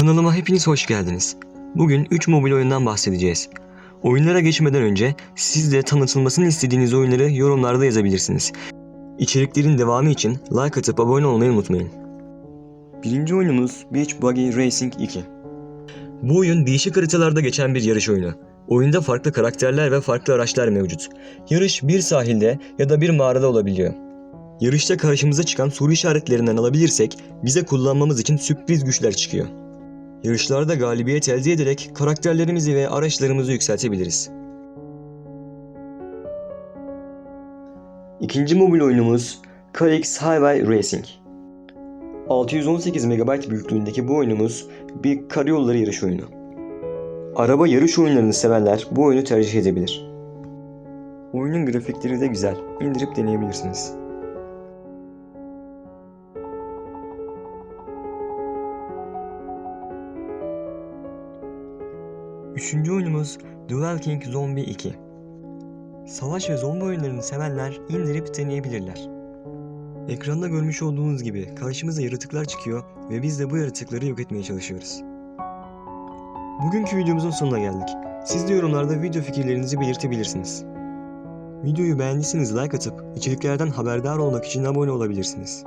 Kanalıma hepiniz hoş geldiniz. Bugün 3 mobil oyundan bahsedeceğiz. Oyunlara geçmeden önce siz de tanıtılmasını istediğiniz oyunları yorumlarda yazabilirsiniz. İçeriklerin devamı için like atıp abone olmayı unutmayın. Birinci oyunumuz Beach Buggy Racing 2. Bu oyun değişik haritalarda geçen bir yarış oyunu. Oyunda farklı karakterler ve farklı araçlar mevcut. Yarış bir sahilde ya da bir mağarada olabiliyor. Yarışta karşımıza çıkan soru işaretlerinden alabilirsek bize kullanmamız için sürpriz güçler çıkıyor. Yarışlarda galibiyet elde ederek karakterlerimizi ve araçlarımızı yükseltebiliriz. İkinci mobil oyunumuz Calix Highway Racing. 618 MB büyüklüğündeki bu oyunumuz bir karayolları yarış oyunu. Araba yarış oyunlarını sevenler bu oyunu tercih edebilir. Oyunun grafikleri de güzel. İndirip deneyebilirsiniz. Üçüncü oyunumuz Duel King Zombie 2. Savaş ve zombi oyunlarını sevenler indirip deneyebilirler. Ekranda görmüş olduğunuz gibi karşımıza yaratıklar çıkıyor ve biz de bu yaratıkları yok etmeye çalışıyoruz. Bugünkü videomuzun sonuna geldik. Siz de yorumlarda video fikirlerinizi belirtebilirsiniz. Videoyu beğendiyseniz like atıp içeriklerden haberdar olmak için abone olabilirsiniz.